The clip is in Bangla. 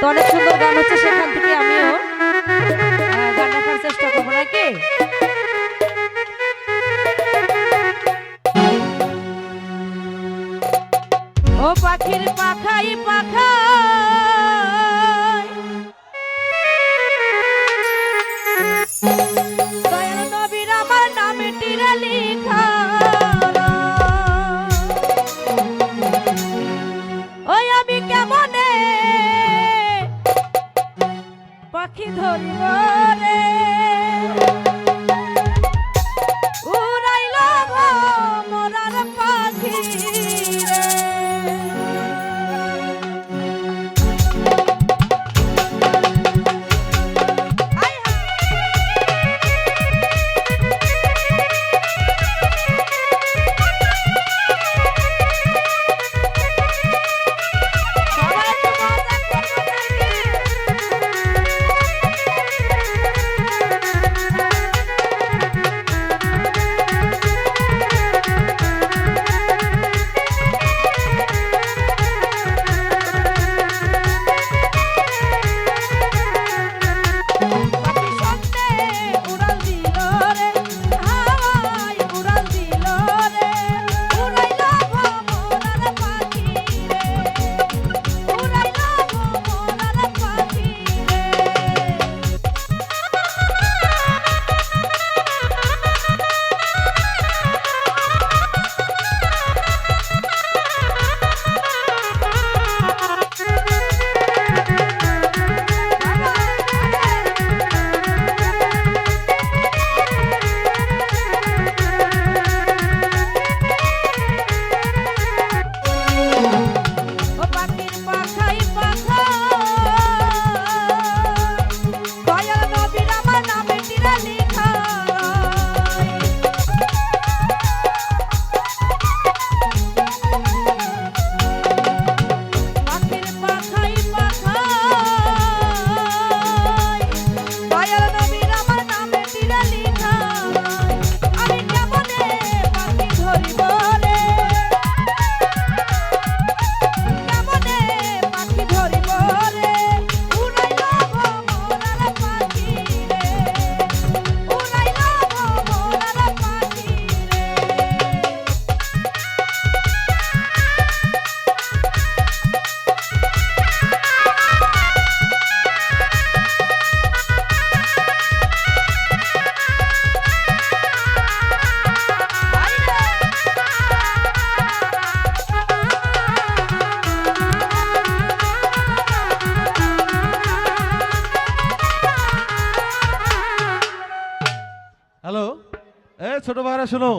তো অনেক সুন্দর গান হচ্ছে সেখান থেকে আমিও গান রাখার চেষ্টা করব নাকি? ও পাখির পাখাই পাখা Lord, Lord. ছোট ভাইরা শোনো